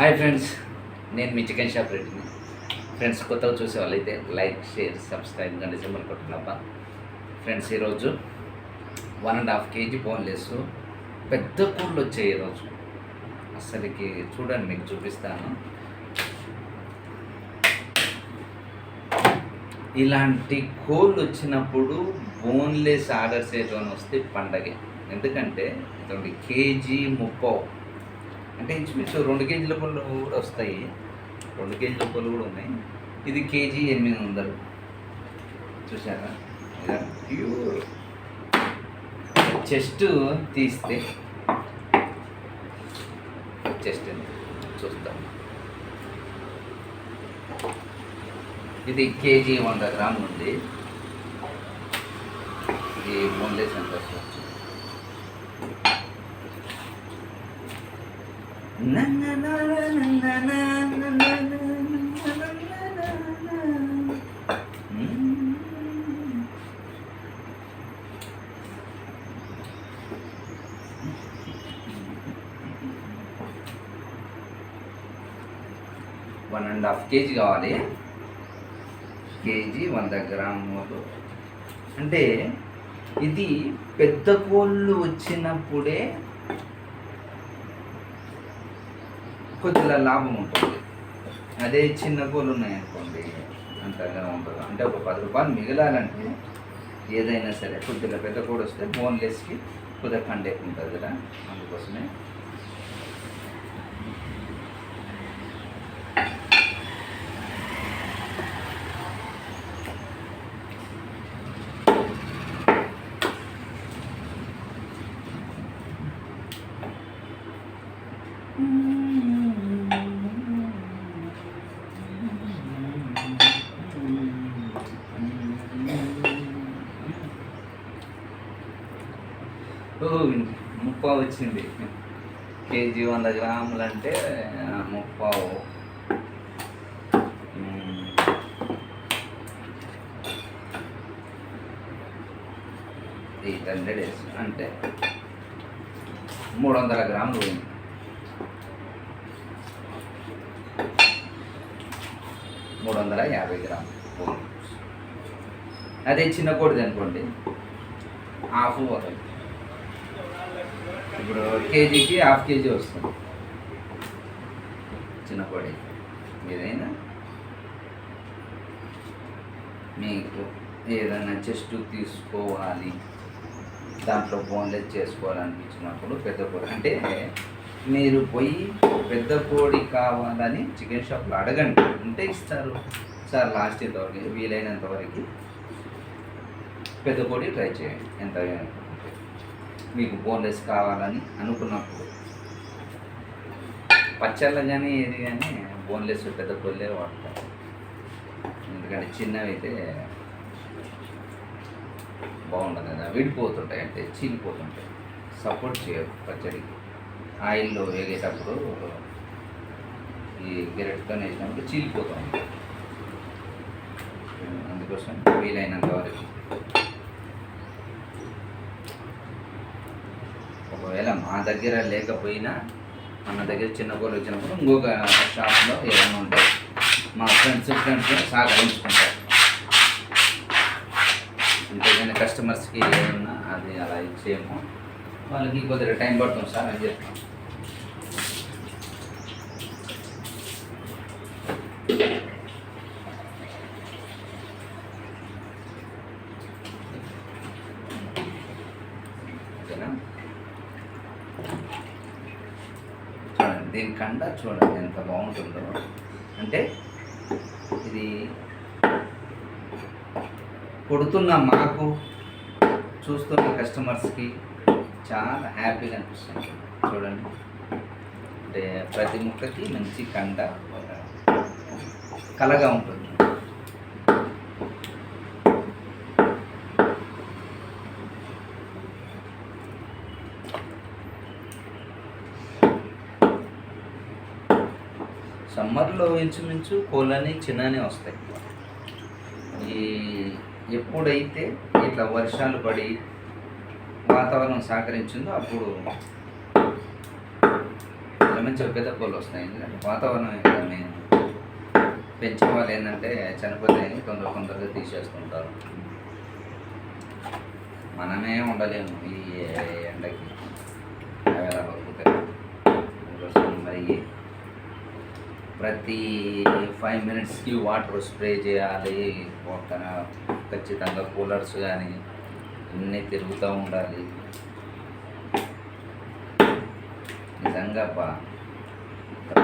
Hi friends నేను మీ chicken shop రెడ్డిని. ఫ్రెండ్స్ కొత్తగా చూసే వాళ్ళైతే లైక్ షేర్ సబ్స్క్రైబ్ కానీ సింబల్ కొట్టినప్ప ఫ్రెండ్స్ ఈరోజు one and half kg boneless పెద్ద కూళ్ళు వచ్చాయి ఈరోజు. అసలుకి చూడండి మీకు చూపిస్తాను. ఇలాంటి కోళ్ళు వచ్చినప్పుడు బోన్లెస్ ఆర్డర్స్ ఏదైనా వస్తే పండగే. ఎందుకంటే ఇటువంటి కేజీ ముప్పో అంటే ఇంచుమించు రెండు కేజీల పళ్ళు కూడా వస్తాయి. రెండు కేజీల పళ్ళు కూడా ఉన్నాయి. ఇది కేజీ ఎనిమిది వందలు. చూసారా ప్యూర్. చెస్ట్ తీస్తే. చెస్ట్ చూస్తాం. ఇది కేజీ వంద గ్రాములు ఉంది. ఇది బోన్లెస్ ఎంత వస్తుంది వన్ అండ్ హాఫ్ కేజీ కావాలి. కేజీ వంద గ్రాములు. అంటే ఇది పెద్ద కోళ్ళు వచ్చినప్పుడే కొద్దిగా లాభం ఉంటుంది. అదే చిన్న కోళ్ళు ఉన్నాయనుకోండి అంతగా ఉండదు. అంటే ఒక పది రూపాయలు మిగలాలంటే ఏదైనా సరే కొద్దిగా పెద్ద కోడి వస్తే బోన్లెస్కి కొద్దిగా కండెక్ ఉంటుంది కదా అందుకోసమే ముప్పావు వచ్చింది. కేజీ వంద గ్రాములు అంటే ముప్పావు ఎయిట్ హండ్రెడ్ అంటే మూడు వందల గ్రాములు పోయింది. మూడు వందల యాభై గ్రాములు అదే చిన్న కోడిది అనుకోండి. హాఫ్ ఒకటి ఇప్పుడు కేజీకి హాఫ్ కేజీ వస్తుంది. చిన్న కోడి ఏదైనా మీకు ఏదైనా చెస్ట్ తీసుకోవాలి. దాంట్లో బోన్లెస్ చేసుకోవాలనిపించినప్పుడు పెద్ద కోడి అంటే మీరు పోయి పెద్ద కోడి కావాలని చికెన్ షాప్లో అడగండి. ఉంటే ఇస్తారు. సార్ లాస్ట్ ఇంతవరకు వీలైనంత వరకు పెద్ద కోడి ట్రై చేయండి. ఎంత మీకు బోన్లెస్ కావాలని అనుకున్నప్పుడు. పచ్చళ్ళ కానీ ఏది కానీ బోన్లెస్ పెద్ద కొల్లే వాడతారు. ఎందుకంటే చిన్నవి అయితే బాగుండదు కదా. విడిపోతుంటాయి అంటే చీలిపోతుంటాయి. సపోర్ట్ చేయరు పచ్చడికి. ఆయిల్లో వేగేటప్పుడు ఈ గిరెట్తో వేసినప్పుడు చీలిపోతూ ఉంటాయి. అందుకోసం వీలైనంత వరకు ఒకవేళ మా దగ్గర లేకపోయినా మన దగ్గర చిన్న కూర వచ్చినప్పుడు ఇంకొక షాప్లో ఏమైనా ఉంటాయి మా ఫ్రెండ్స్ ఫ్రెండ్స్ సహకరించుకుంటారు. ఇంతకైనా కస్టమర్స్కి ఏమన్నా అది అలా ఇచ్చేయము. వాళ్ళకి కొద్దిగా టైం పడుతుంది సార్ అని చెప్తాం ఓకేనా చూడండి దీని కండ చూడండి ఎంత బాగుంటుందో. అంటే ఇది కొడుతున్న మాకు చూస్తున్న కస్టమర్స్కి చాలా హ్యాపీగా అనిపిస్తుంది. చూడండి. అంటే ప్రతి ముక్కకి మంచి కండ కలగా ఉంటుంది. సమ్మర్లో ఇంచుమించు కోళ్ళని చిన్ననే వస్తాయి. ఈ ఎప్పుడైతే ఇట్లా వర్షాలు పడి వాతావరణం సహకరించిందో అప్పుడు మంచిగా పెద్ద కోళ్ళు వస్తాయి. ఎందుకంటే వాతావరణం మెయిన్. పెంచే వాళ్ళు ఏంటంటే చనిపోతాయని తొందర తొందరగా తీసేస్తుంటారు. మనమే ఉండలేము ఈ ఎండకి అవి ఎలా బతుకుతాయి అందుకోసం మరి ప్రతి ఫైవ్ మినిట్స్కి వాటర్ స్ప్రే చేయాలి. ఒక ఖచ్చితంగా కూలర్స్ కానీ అన్నీ తిరుగుతూ ఉండాలి. నిజంగా పా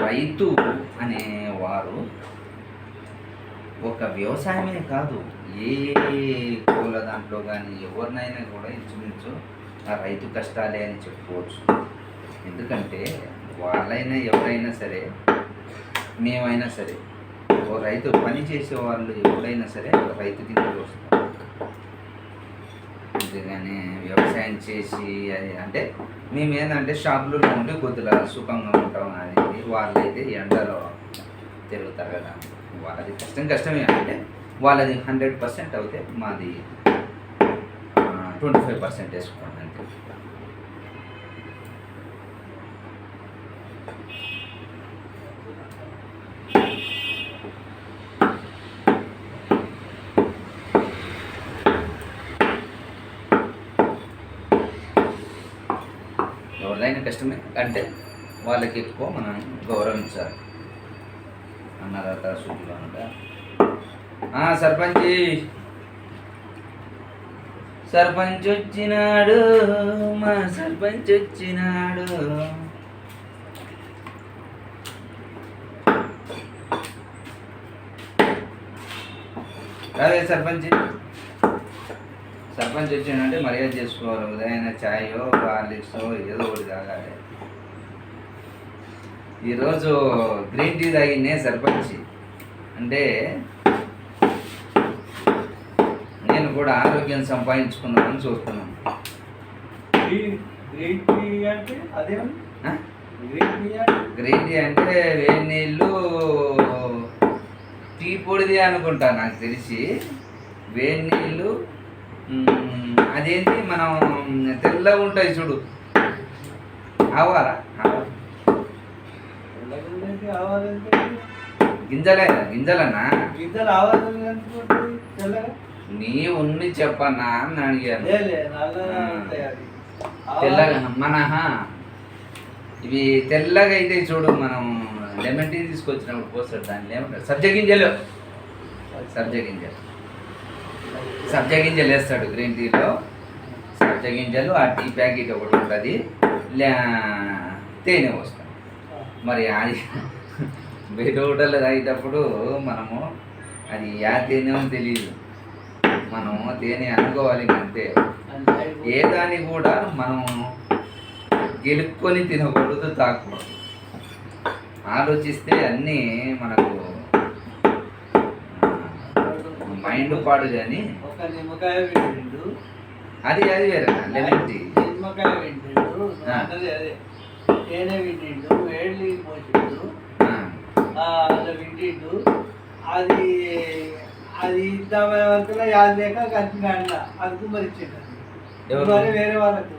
రైతు అనేవారు ఒక వ్యవసాయమే కాదు ఏ పూల దాంట్లో కానీ ఎవరినైనా కూడా ఇంచుమించు ఆ రైతు కష్టాలే అని చెప్పుకోవచ్చు. ఎందుకంటే వాళ్ళైనా ఎవరైనా సరే మేమైనా సరే ఓ రైతు పని చేసే వాళ్ళు ఎప్పుడైనా సరే ఒక రైతు కిందకి వస్తారు అంతేగాని వ్యవసాయం చేసి అది అంటే మేము ఏంటంటే షాపులలో ఉంటే కొద్దిగా సుఖంగా ఉంటాం అది వాళ్ళైతే ఎండలో తిరుగుతారు కదా. వాళ్ళది కష్టం కష్టమే అంటే వాళ్ళది హండ్రెడ్ పర్సెంట్ అవుతే మాది ట్వంటీ ఫైవ్ పర్సెంట్ వేసుకోండి అంతే కష్టమే. అంటే వాళ్ళకి ఎక్కువ మనం గౌరవించాలి. అన్నదాత సూచిలో అనగా సర్పంచ్ సర్పంచ్. వచ్చినాడు మా సర్పంచ్ వచ్చినాడు అదే సర్పంచ్. సర్పంచ్ వచ్చిందంటే మర్యాద చేసుకోవాలి? ఉదయం ఛాయో హార్లిక్సో ఏదో ఒకటి తాగాలి. ఈరోజు గ్రీన్ టీ తాగినే సర్పంచ్. అంటే నేను కూడా ఆరోగ్యం సంపాదించుకుందామని చూస్తున్నాను. గ్రీన్ టీ అంటే వేడి నీళ్ళు టీ పొడిది అనుకుంటా నాకు తెలిసి. వేడి నీళ్ళు అదేంటి మనం తెల్లగా ఉంటాయి చూడు. ఆవాలా? ఆవా. తెల్లగుండేది ఆవాలంటే గింజలే గింజలన్నా? అనుకుంటుంది తెల్లగా? నీ ఉన్ని చెప్పన్నా అని అడిగాను. తెల్లగా మన ఇవి తెల్లగా అయితే చూడు మనం లెమన్ టీ తీసుకొచ్చినప్పుడు పోస్తాడు దాన్ని. ఏమంటారు సబ్జ గింజలు. సబ్జ గింజలు. సబ్జ గింజలు వేస్తాడు గ్రీన్ టీలో సబ్జ గింజలు ఆ టీ ప్యాకెట్ ఒకటి ఉంటుంది. లే తేనె వస్తాం మరి అది బయట హోటల్లో తాగేటప్పుడు మనము అది యా తేనె తెలియదు మనము తేనె అనుకోవాలి అంతే. ఏ దాన్ని కూడా మనం గెలుక్కొని తినకూడదు తాకూడదు ఆలోచిస్తే అన్నీ మనకు మైండ్ పాడు కానీ ఒక నిమ్మకాయ వింటిండు అది అది వేరే లెమన్ టీ. నిమ్మకాయ వింటిండు ఆ. అదే తేనె వింటిండు వేడి ఆ, అలా వింటిండు అది అది ఇద్దామనే వరకు యాది లేక కత్తిన అండ అది కుమ్మరిచ్చిండు ఎవరు? మరి వేరే వాళ్ళకు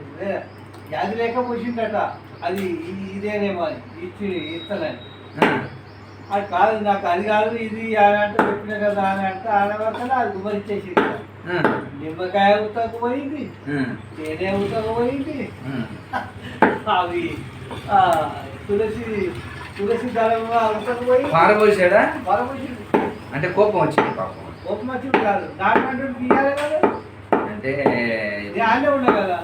యాది లేక పోసిండట. అది ఇది- ఇదేనేమో ఇచ్చి ఇస్తానని ఆ, అది కాదు నాకు అది కాదు ఇది అని అంటే చెప్పిన కదా అని అంటే ఆడ వరకు అది కుమ్మరిచ్చేసింది ఆ, నిమ్మకాయ ఉతకు పోయింది. ఆ, తేనె పోయింది. అవి తులసి తులసి దళం ఉతకు పోయి పారబోసాడా పరమశివుడు అంటే కోపం వచ్చింది పాపం. ఉపమశివుడు కాదు. దాంట్లో తీయాలి కదా? అంటే ఇది ఆనే ఉండే కదా?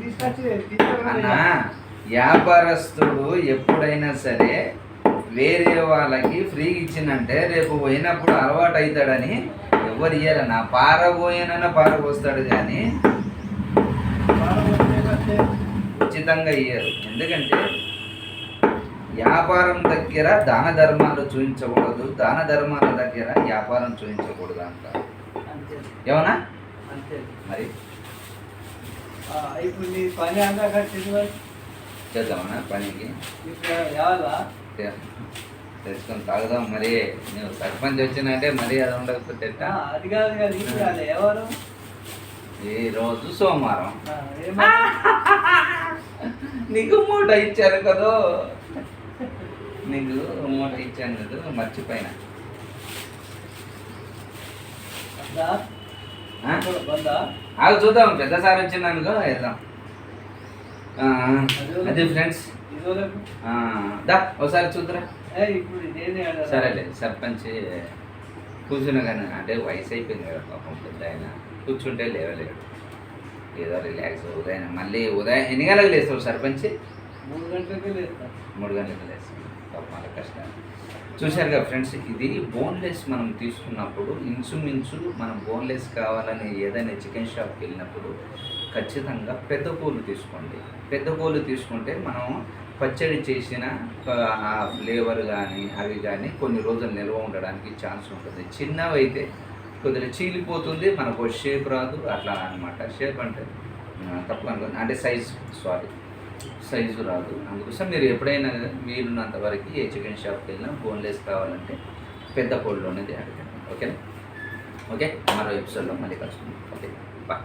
తీసుకొచ్చి వ్యాపారస్తుడు ఎప్పుడైనా సరే వేరే వాళ్ళకి ఫ్రీగా ఇచ్చిందంటే రేపు పోయినప్పుడు అలవాటు అవుతాడని ఎవరు ఇయ్యరన్న పారబోయేనన్న పారబోస్తాడు కానీ ఉచితంగా ఇయ్యరు. ఎందుకంటే వ్యాపారం దగ్గర దాన ధర్మాలు చూపించకూడదు దాన ధర్మాల దగ్గర వ్యాపారం చూపించకూడదు అంతే. ఏమన్నా? మరి? ఇప్పుడు పని అంతా చేద్దామన్నా పనికి? ఇప్పుడు తెచ్చుకొని తాగుదాం మరి. నువ్వు సర్పంచ్ వచ్చినంటే మరి అది ఉండకపోతే? అది కాదు కదా ఎవరు? ఈ రోజు సోమవారం. నీకు మూట ఇచ్చాను కదా. నీకు మూట ఇచ్చాను కదా మర్చిపోయినా. ఆగు చూద్దాం పెద్ద సార్ వచ్చిందనుకో వెళ్దాం అదే ఫ్రెండ్స్. దా ఒకసారి చూద్దురా. ఆడాను. సరేలే సర్పంచ్ కూర్చున్నా కానీ అంటే వయసు అయిపోయింది కదా పాపం పెద్ద ఆయన కూర్చుంటే లేవలేడు. ఏదో రిలాక్స్ ఉదయం మళ్ళీ ఉదయం ఎన్ని గంటలకు లేస్తావు సర్పంచ్? మూడు గంటలకే లేస్తా. మూడు గంటలకు లేస్తావు. పాపం వాళ్ళ కష్టాలు. చూశారు కదా ఫ్రెండ్స్ ఇది బోన్లెస్ మనం తీసుకున్నప్పుడు ఇంచుమించు మనం బోన్లెస్ కావాలని ఏదైనా చికెన్ షాప్కి వెళ్ళినప్పుడు ఖచ్చితంగా పెద్ద కోళ్ళు తీసుకోండి. పెద్ద కోళ్ళు తీసుకుంటే మనం పచ్చడి చేసిన ఆ ఫ్లేవర్ కానీ అవి కానీ కొన్ని రోజులు నిల్వ ఉండడానికి ఛాన్స్ ఉంటుంది. చిన్నవి అయితే కొద్దిగా చీలిపోతుంది మనకు షేప్ రాదు అట్లా అనమాట షేప్ అంటే ఆ, తప్పు అనుకోండి అంటే సైజ్ సారీ సైజు రాదు. అందుకోసం మీరు ఎప్పుడైనా మీరున్నంతవరకు ఏ చికెన్ షాప్కి వెళ్ళినా బోన్లెస్ కావాలంటే పెద్ద కోళ్ళు అనేది అడగండి ఓకేనా? ఓకే? మరో ఎపిసోడ్లో మళ్ళీ కలుసుకుందాం. ఓకే? బాయ్